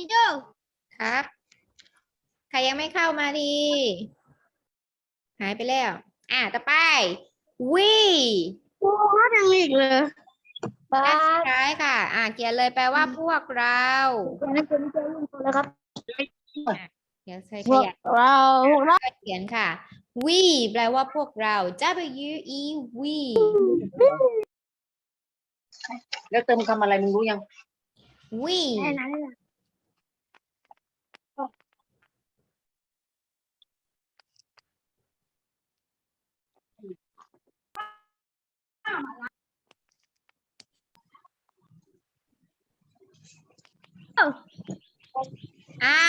พี่ดูครับ ใครยังไม่เข้ามาดี หายไปแล้ว อะต่อไป we โอ้ยังอีกเลยด้านสุดท้ายค่ะ อะเขียนเลยแปลว่าพวกเรานักเรียนเจอลุงพลแล้วครับเดี๋ยวใช้พขวกยายเราพวกเราเขียนค่ะ we แปลว่าพวกเรา w e we แล้วเติมคำอะไรมึงรู้ยัง we แค่นั้นแหละ อ่า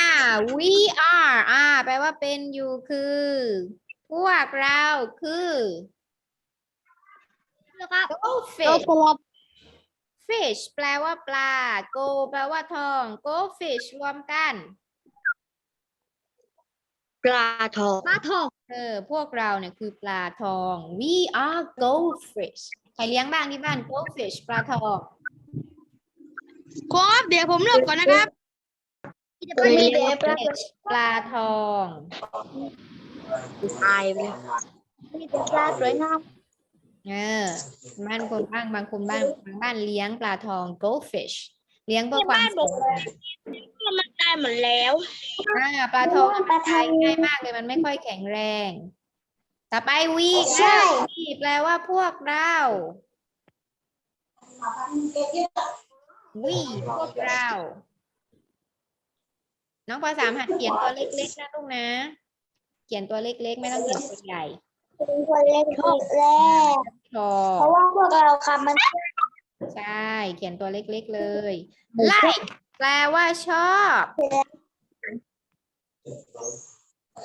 we are อ่า แปลว่าเป็นอยู่คือ พวกเราคือนะครับ goldfish ตัว fish แปลว่าปลา go แปลว่าทอง goldfish รวมกัน ปลาทองปลาทอง เออพวกเราเนี่ยคือปลาทอง we are goldfish ใครเลี้ยงบ้างที่บ้าน goldfish ปลาทองครับเดี๋ยวผมเลือกก่อนนะครับมีเดฟปลาทองตายไปเลยมีแต่ปลาสวยงามเออบ้านคนบ้างบางคนบ้านบางบ้านเลี้ยงปลาทอง goldfish เลี้ยงเพื่อความสวยงามมันได้หมดแล้วอ่าปลาทองมันตายง่ายมากเลยมันไม่ค่อยแข็งแรง ต่อไปวีวีแปลว่าพวกเราวีพวกเรา น้องปสามหัดเขียนตัวเล็กๆนะลูกนะ เขียนตัวเล็กๆ ไม่ต้องเขียนตัวใหญ่เป็นคนเล็กแรกชอเพราะว่าพวกเราคำมัน ใช่ เขียนตัวเล็กๆเลย like แปลว่าชอบ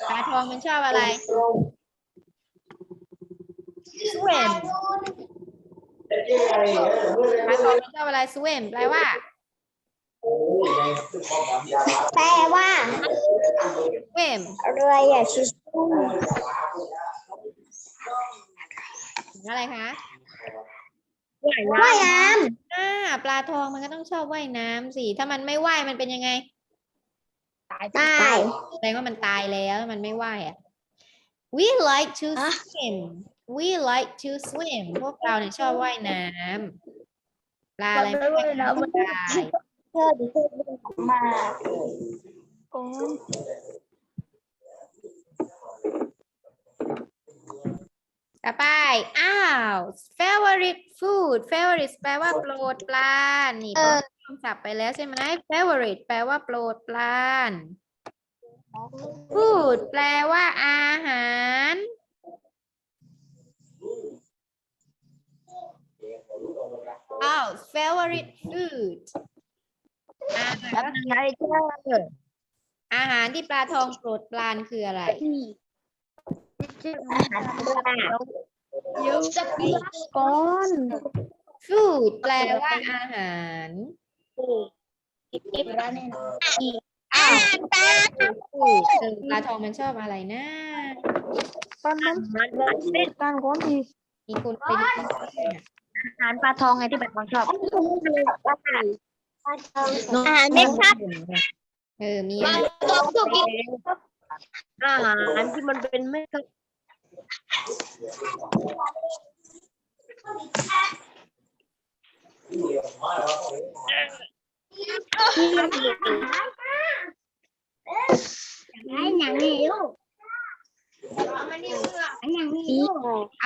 ปลาทองมันชอบอะไร swim ปลาทองมันชอบอะไร swim แปลว่า แปลว่า swim อะไรอะชิสอะไรคะ ว่ายน้อ่าปลาทองมันก็ต้องชอบว่ายน้ำสิ ถ้ามันไม่ว่ายมันเป็นยังไงำตาย แสดงว่ามันตายแล้วมันไม่ว่ายอะ we like to อะ swim we like to swim พวกเราเนี่ยชอบว่ายน้ำปลาอะไรไม่ว่ายน้ำตายเธอดีเธอมาโอ้ ต่อไป อ้าว favorite food favorite แปลว่าโปรดปราน นี่พอคำศัพท์ไปแล้วใช่ไหม favorite แปลว่าโปรดปราน food แปลว่าอาหาร อ้าว favorite food อาหารไงเธออาหารที่ปลาทองโปรดปรานคืออะไรอาหารปลาเยอะจะปีก่อน food แปลว่าอาหารอีกแล้วเนี่ยอ้าวปลา food เออปลาทองมันชอบอะไรนะตอนนั้นมันเป็นการก้อนทีมีคนเป็นอาหารปลาทองไงที่แบบทองชอบอาหารเม็ดครับ เออมีปลาทองชอบกินอาหารที่มันเป็นเม็ด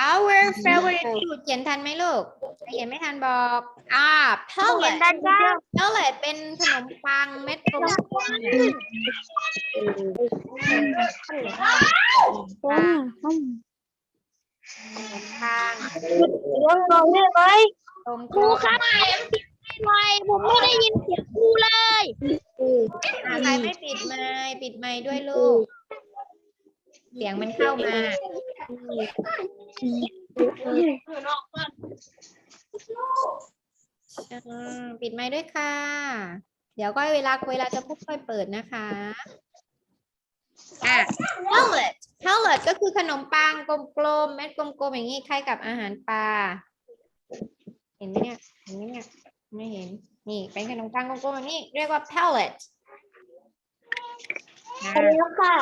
our favorite food เขียนทันไหมลูกใครเขียนไม่ทันบอกอ่า pellet ด้านด้าน pellet เป็นขนมปังเม็ดกลมๆ เนี่ยปังปังลองลองได้ไหมกลมครูครับทำไมผมไม่ได้ยินเสียงครูเลยๆอ่าใครไม่ปิดไมค์ปิดไมค์ด้วยลูก เสียงมันเข้ามาอืมปิดไมค์ด้วยค่ะ เดี๋ยวก็เวลาเวลาจะพูดค่อยเปิดนะคะ อะ pellet pellet ก็คือขนมปังกลมๆเม็ดกลมๆอย่างนี้คล้ายกับอาหารปลา เห็นไหมเนี่ยเห็นไหมเนี่ยไม่เห็น นี่เป็นขนมปังกลมๆแบบนี้เรียกว่า pellet อ่าแล้วค่ะ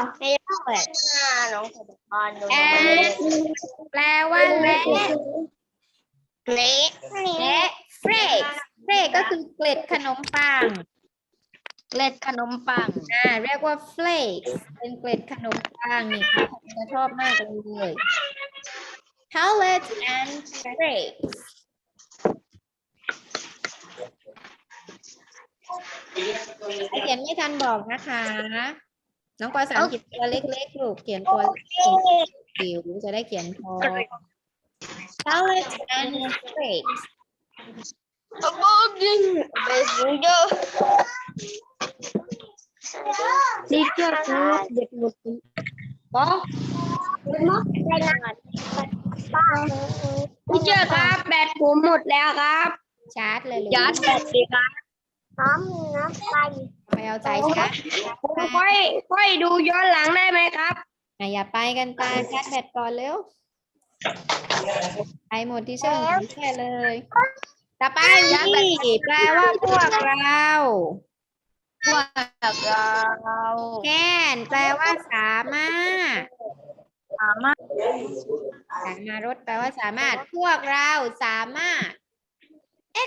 น้องสะพานโดน and แปลว่าเละเละเละ flakes flake ก็คือเกล็ดขนมปัง เกล็ดขนมปังอ่าเรียกว่า flakes เป็นเกล็ดขนมปังนี่ค่ะผมจะชอบมากเลย pellet and flakes เขียนไม่ทันบอกนะคะ น้องปอสามเขียนตัวเล็กๆลูกเขียนตัวจิ๋วจะได้เขียนพอ pellet and flakes บอกยิงไปสูงเยอะนี่เจ้าครับเด็กหมด ปอรายงานป้าพี่เจ้าครับแบตผมหมดแล้วครับ ชาร์จเลยลูกยัดแบตดีครับน้ำน้ำไปไปเอาใจชาร์จผมค่อยค่อยดูย้อนหลังได้ไหมครับอะอย่าไปกันตาชาร์จแบตก่อนเร็วไปหมดที่เชื่อมแค่เลย ต่อไปนี่แปลว่าพวกเรา พวกเราแกนแปลว่าสามารถ สามารถสามารถรถแปลว่าสามารถ พวกเราสามารถ เอ๊ะ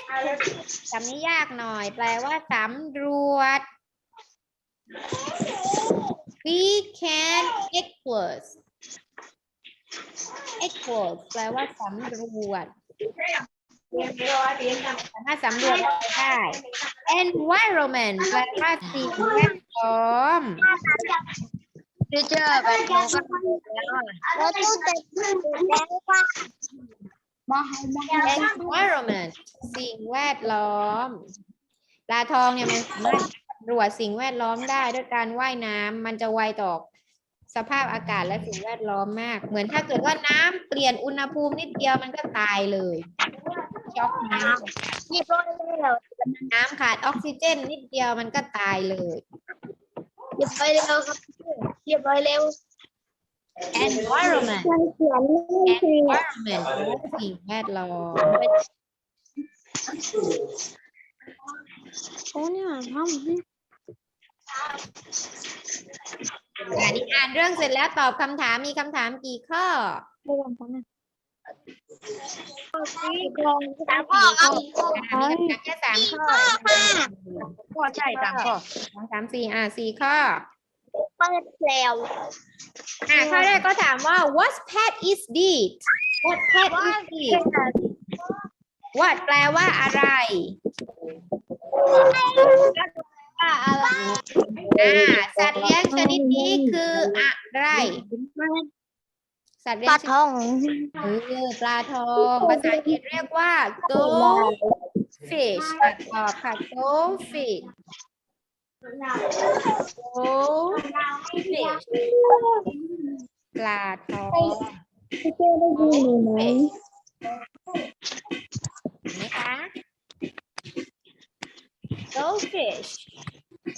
คำนี้ยากหน่อย แปลว่าสำรวจ we can explore explore แปลว่าสำรวจสามารถสำรวจได้ environment แปลว่าสิ่งแวดล้อมพี่เจ้าแบตผมก็หมดแล้วเราต้องเต็มแล้วว่า environment สิ่งแวดล้อมปลาทองเนี่ยมันสามารถตรวจสิ่งแวดล้อมได้ด้วยการว่ายน้ำมันจะไวต่อสภาพอากาศและสิ่งแวดล้อมมาก เหมือนถ้าเกิดว่าน้ำเปลี่ยนอุณหภูมินิดเดียวมันก็ตายเลยช็อกน้หยิบร้อยแล้ว น้ำขาดออกซิเจนนิดเดียวมันก็ตายเลยหยิบไปเร็วครับหยิบไปเร็ว environment มันเขียนนี่คือ environment แปลว่าสิ่งแวดล้อมโอ้เนี่ยทำอ่านี่อ่านเรื่องเสร็จแล้วตอบคำถามมีคำถามกี่ข้อ ไม่ลงกันนะสามข้อครับอ่ามีคำถามแค่สามข้อพ่อใช่ตามพ่อสองสามสี่อ่าสี่ข้อเปิดแล้วอ่าข้อแรกก็ถามว่า what pet is this what pet is this what แปลว่าอะไรอะไรอ่าสัตว์เลี้ยงชนิดนี้คืออะไร สัตว์เลี้ปยลางชทองเออปลาทองภาษาอังกฤษเรียกว่า goldfish อะตอบค่ะ goldfish goldfish ปลาทองพี่เจ้ได้ยินหนูไหมเห็นไหมคะ goldfish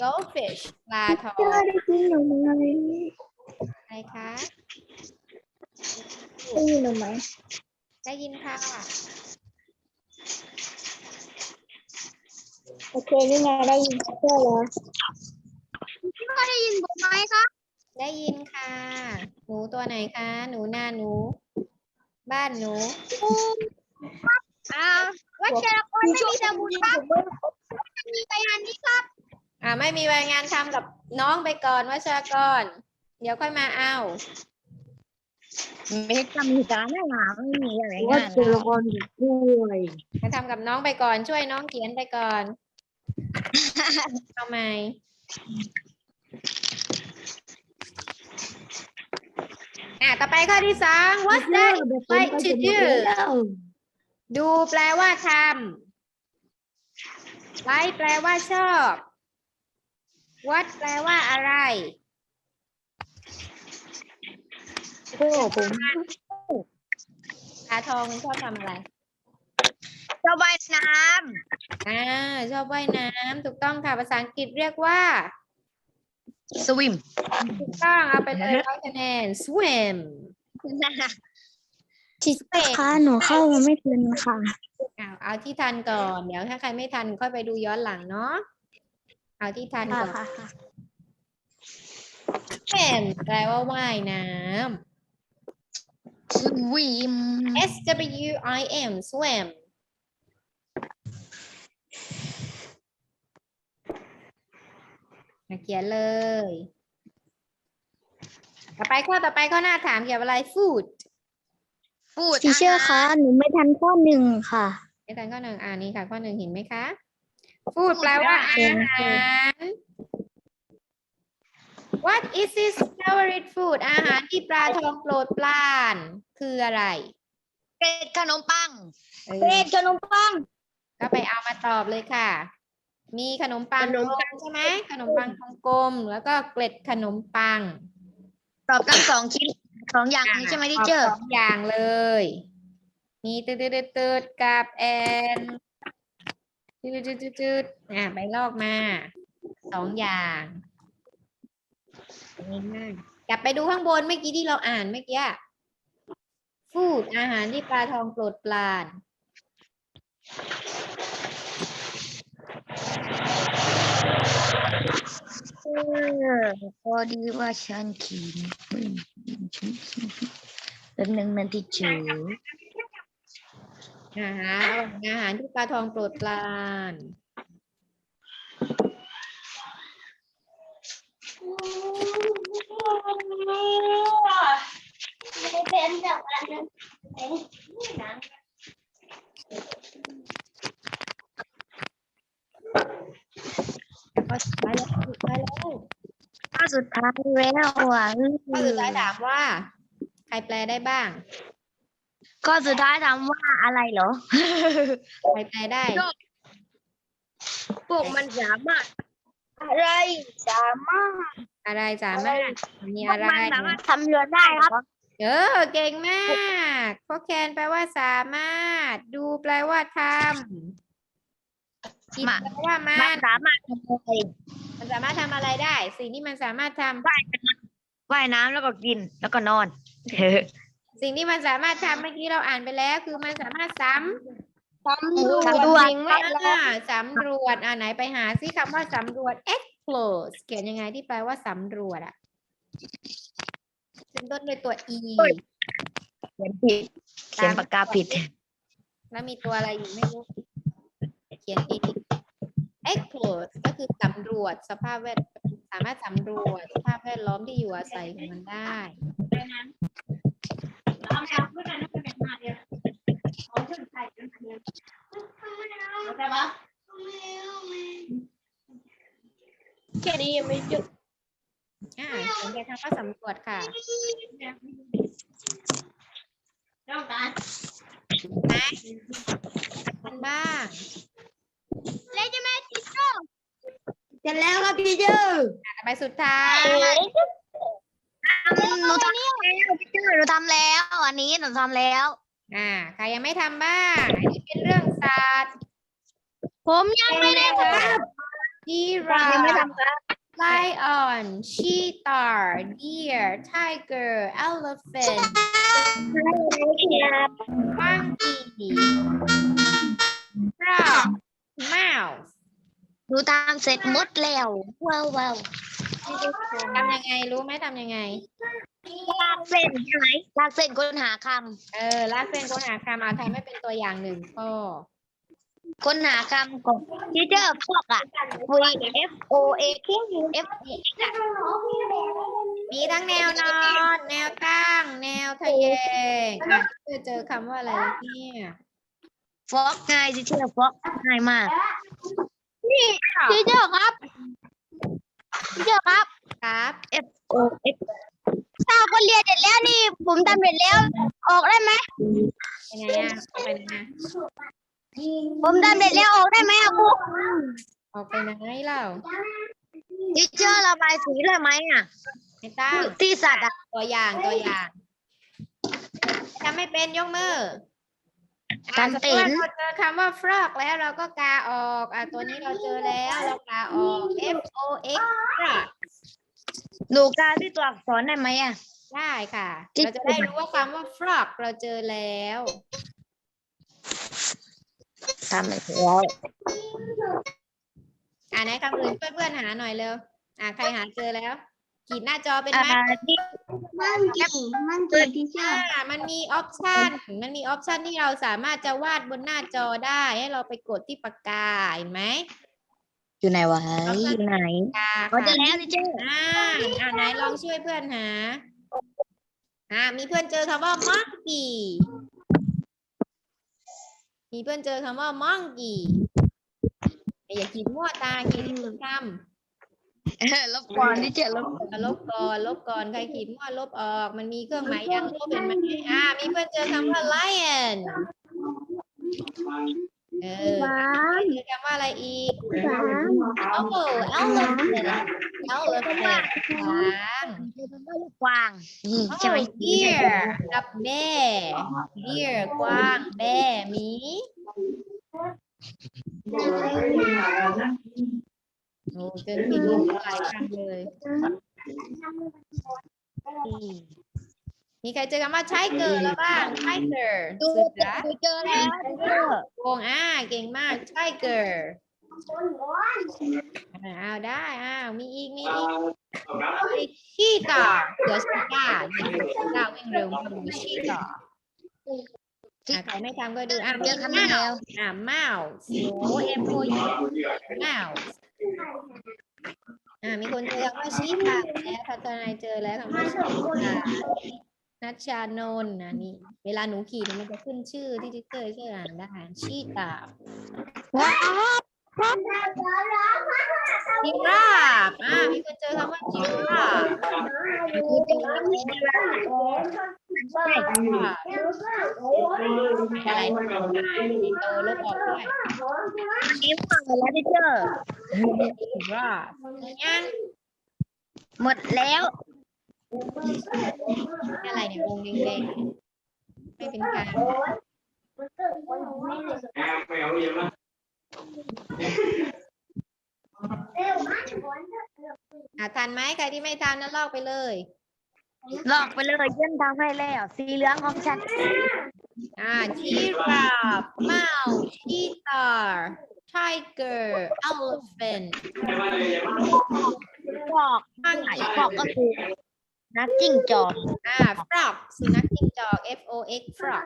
goldfish ปลาทองเจ้ได้ยินหนูไหมอะไรคะ ได้ยินหนูไหมได้ยินค่ะ โอเคนี่ไงได้ยินเจ้แล้วพี่ได้ยินผมไหมครับได้ยินค่ะ หนูตัวไหนคะ หนูหน้าหนู บ้านหนูอ้าววัชรกรไม่มีสมุดครับมีไปงานนี้ครับ อ่าไม่มีรายงานทำกับน้องไปก่อนวัชรกร เดี๋ยวค่อยมาเอา ไม่ทำการหนาไม่มีอะไรงานละครด้วยมาทำกับน้องไปก่อนช่วยน้องเขียนไปก่อนเอาไหมอะต่อไปข้อที่สอง what's that like to do ดูแปลว่าทำ like แปลว่าชอบ what แปลว่าอะไร โอ้ผมปลาทองมันชอบทำอะไรสบายน้อ่าชอบว่ายน้ำถูกต้องค่ะ ภาษาอังกฤษเรียกว่าำสวิม ถูกต้องเอาไปเลยร้อยคะแนน swim ชิสค่ะหนูเข้ามาไม่ทันค่ะ เอาเอาที่ทันก่อน เดี๋ยวถ้าใครไม่ทันค่อยไปดูย้อนหลังเนาะ เอาที่ทันก่อน swim แปลว่าว่ายน้วิ มำ S W I M swim มาเขียนเลย ต่อไปข้อต่อไปข้อหน้าถามเกี่ยวกับอะไร food พูดทีเชอร์คะหนูไม่ทันข้อหนึ่งค่ะในการข้อหนึ่งอ่านี่ค่ะ ข้อหนึ่งเห็นไหมคะ food แปลว่าอาเห็นหาร What is his favorite food อาหารที่ปลาทองโปรดปราน คืออะไรเป็ดขนมปังเออเป็ดขนมปังก็ไปเอามาตอบเลยค่ะ มีขนมปังขนมกลมใช่ไหมขนมปังกลมๆแล้วก็เกล็ดขนมปังตอบทั้งสองชิ้นสองอย่างนี้ใช่ไหมที่เจอสองอย่างเลย มีตืดตืดตืดกับแอนตืดตืดตืดตืดอะไปลอกมาสองอย่าง ง่ายๆกลับไปดูข้างบนเมื่อกี้ที่เราอ่านเมื่อกี้ฟูดอาหารที่ปลาทองโปรดปรานเออพอดีว่าฉันขีนเป็นหนึ่งนาทีเจออาหารอาหารที่ปลาทองโปรดปรานเป็นแบบนั้นเป็นหนัง แล้วก็สุดท้ายแล้วสุดท้ายแล้ว ข้อ สุดท้ายแล้วอะข้อสุดท้ายถามว่า ใครแปลได้บ้างข้อสุดท้ายถามว่าอะไรเหรอ ใครแปลได้พวกมันสามารถอะไรสามารถอะไรสามารถมีอะไรมันสามารถทำเรือได้ครับ เออเก่งมากเพราะแคนแปลว่าสามารถ ดูแปลว่าทำ กินมาแปลว่ามัมันนสามารถทำอะไรมันสามารถทำอะไรได้ สิ่งที่มันสามารถทำว่ายน้ำแล้วก็กินแล้วก็นอน สิ่งที่มันสามารถทำเมื่อกี้เราอ่านไปแล้ว คือมันสามารถซ้สำรวจสำรวจ สิ่งำแวดล้อมอ่าสำรวจอ่าไหนไปหาซิคำว่าสำรวจ explore เขียนยังไงที่แปลว่าสำรวจอะขึ้นต้นด้วยตัว e เขียนผิดเขียนปากกาผิด แล้วมีตัวอะไรอยู่ไม่รู้ เขียนอีก explore ก็ คือสำรวจสภาพแวดสามารถสำรวจสภาพแวดล้อมที่อยู่อาศัยของมันได้แค่นี้ยังไม่จบอ่าสนใจคำว่าสำรวจค่ะต้องการกันบ้างแล้วจะแม่ที เชอร์เสร็จแล้วครับทีเชอร์อะต่อไปสุดท้ายหนูทำแล้วพี่เจอหนูทำแล้ว อันนี้หนูทำแล้ว อ่าใครยังไม่ทำบ้างอันนี้เป็นเรื่องสัตว์ผมยังไม่ได้ทยียัรางไม่ฟทำครับ lion cheetah deer tiger elephant ำ monkey frog mouse หนูทำเสร็จหมดแล้วว้าวว้าวทำยังไงรู้ไหมทำยังไง ลากเส้นใช่ไหมลากเส้นค้นหาคเออลากเส้นค้นหาคำเอาทำให้เป็นตัวอย่างหนึ่งข้อำค้นหาคำของพี่เจอพวกอะ V F O A K F E X อะมีทั้งแนวนอน แนวตั้ง แนวทะแยงอะเจอเจอคำว่าอะไรแล้วเนี่ยฟอกง่ายพี่เจอฟอกง่ายมาก ทีเชอร์ครับทีเชอร์ครับครับ F O X ถ้าคนเรียนเสร็จแล้วนี่ ผมทำเสร็จแล้ว ออกได้ไหมเป็นไงอะออกไปไหนอะผมทำเสร็จแล้วออกได้ไหมอะครูออกไปไหนเล่าพี่เจอระบายสีเลยไหมอะไม่ตั้งที่สัตว์อะตัวอย่างตัวอย่างทำไม่เป็นยกมือ อะทำเป็นสมมุติว่าเราเจอคำว่า frog แล้วเราก็กาออกอะตัวนี้เราเจอแล้วเรากาออก F O X frog หนูกาที่ตัวอักษรได้ไหมอะ ได้ค่ะจิ๊กเราจะได้รู้ว่าคำว่า frog เราเจอแล้วทำเสร็จแล้วอ่าไหนคำอื่นเพื่อนๆหาหน่อยเร็วอ่าใครหาเจอแล้ว ขีดหน้าจอเป็นไหมมันกี่มันกี่ที่เชื่ออ่ามันมีออปชันมันมีออปชันที่เราสามารถจะวาดบนหน้าจอได้ให้เราไปกดที่ปากกาเห็นไหมอยู่ไหนวะอยู่ไหนปากกาเขาจะค่ะแล้วดิเจ้อ่าอ่าไหนลองช่วยเพื่อนหาอ่ามีเพื่อนเจอคำว่า monkey มีเพื่อนเจอคำว่า monkey อย่าขีดมั่วตาขีดให้ถูกคำ ลบก่อนดิเจ้ลบอะลบก่อนลบก่อนใครขีดมั่วลบออก มันมีเครื่องหมายยังลบเป็นไหมอ่า มีเพื่อนเจอคำว่า lion เออเจอคำว่าอะไรอีกโอ้ elephant elephant ช้างกวางนี่ใช่ไหม Oh, deer กับแม่ deer กวางแม่หมี โอ้เจอผิดรูปหลายครั้งเลย มีใครเจอคำว่า tiger แล้วบ้าง tiger เสือเจอแล้วโกงอ่าเก่งมาก tiger อ่าเอาได้อ้าวมีอีกมีอีกชีตาเสือชีตาเนี่ยชีตาวิ่งเร็วมากเลยชีตาอะใครไม่ทำก็ดูอะเจอคำนี้แล้วอะ mouse o m o u mouse อ่ามีคนเจอคำว่าชีตาแล้วพัฒนายเจอแล้วคำว่าชีตานัชชานนท์นะนี่ เวลาหนูขี่เนี่ยมันจะขึ้นชื่อที่ทิเตอร์ช่วยอ่านได้ชีตาจิราฟอ่ามีคนเจอคำว่าจิราฟอะไรมีโตลบออกด้วยนิ้วต่อแล้วดิเจ้จิราฟยังหมดแล้วอะไรเนี่ยวงแดงๆไม่เป็นกลางอะทันไหมใครที่ไม่ทันนั้นลอกไปเลยลอกไปเลยเยื่นทำให้แล้ว สีเหลืองของฉันอ่าจิราฟ mouse cheetah tiger elephant ฟอกไหนฟอกก็คือนักจิ้งจอกอ่า frog สุนัขจิ้งจอก F O X frog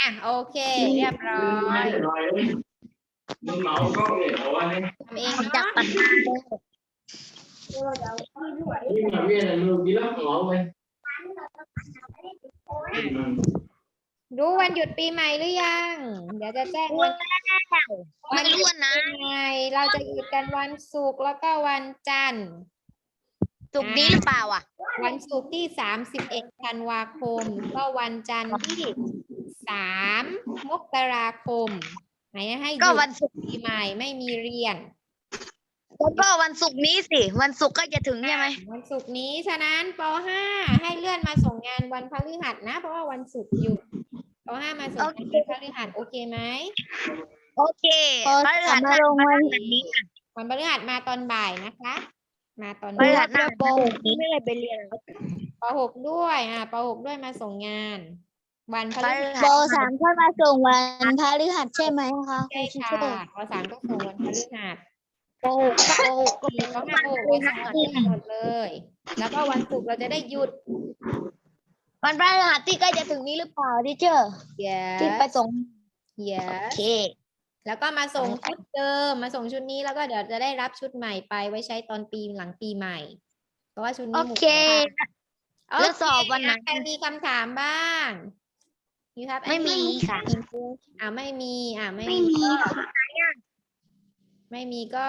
อะโอเค เรียบร้อยทำเองจากเนาะปัญหาเลยรู้วันหยุดปีใหม่หรือยัง เดี๋ยวจะแจ้งวันไม่รู้นะปีใหม่เราจะหยุดกันวันศุกร์แล้วก็วันจันทร์ สุกร์นี้หรือเปล่าอะ วันศุกร์ที่ 31 ธันวาคม ก็วันจันทร์ที่ 3 มกราคมไหนให้หก็ยุดวันศุกร์ ปีใหม่ไม่มีเรียน ก็วันศุกร์นี้สิ วันศุกร์ก็จะถึงใช่ไหมวันศุกร์นี้ฉะนั้นป .5 ให้เลื่อนมาส่งงานวันพฤหัสนะ เพราะว่าวันศุกร์หยุดป .5 มาส่งงานวันพฤหัสโอเคไหมโอเคพฤหัสมาลงวันนี้วันพฤหัสมาตอนบ่ายนะคะ มาตอนพฤบ่ายหัสหน้าโปนี้ไม่ได้ไปเรียนป .6 ด้วยอ่าป .6 ด้วยมาส่งงาน วันพฤหัสโบสามค่อยมาส่งวันพฤหัสใช่ไหมคะใช่ค่ะป .3 ก็ส่งวันพฤหัส โกหกโกหกสี่ป .5 ป .6 วันส่งกันหมดเลย แล้วก็วันศุกร์เราจะได้หยุด วันพฤหัสที่ใกล้จะถึงนี้หรือเปล่าดิเจอร์เยที่ไปส่งเยโอเค แล้วก็มาส่งชุดเดิมมาส่งชุดนี้แล้วก็เดี๋ยวจะได้รับชุดใหม่ไปไว้ใช้ตอนปีหลังปีใหม่ เพราะว่าชุดนี้หมดเคแล้วแล้วสอบวันไหนใครมีคำถามบ้าง You have ไม่มีค่ะอ่าไม่มี อ่าไม่ม่มีก็ไม่มีก็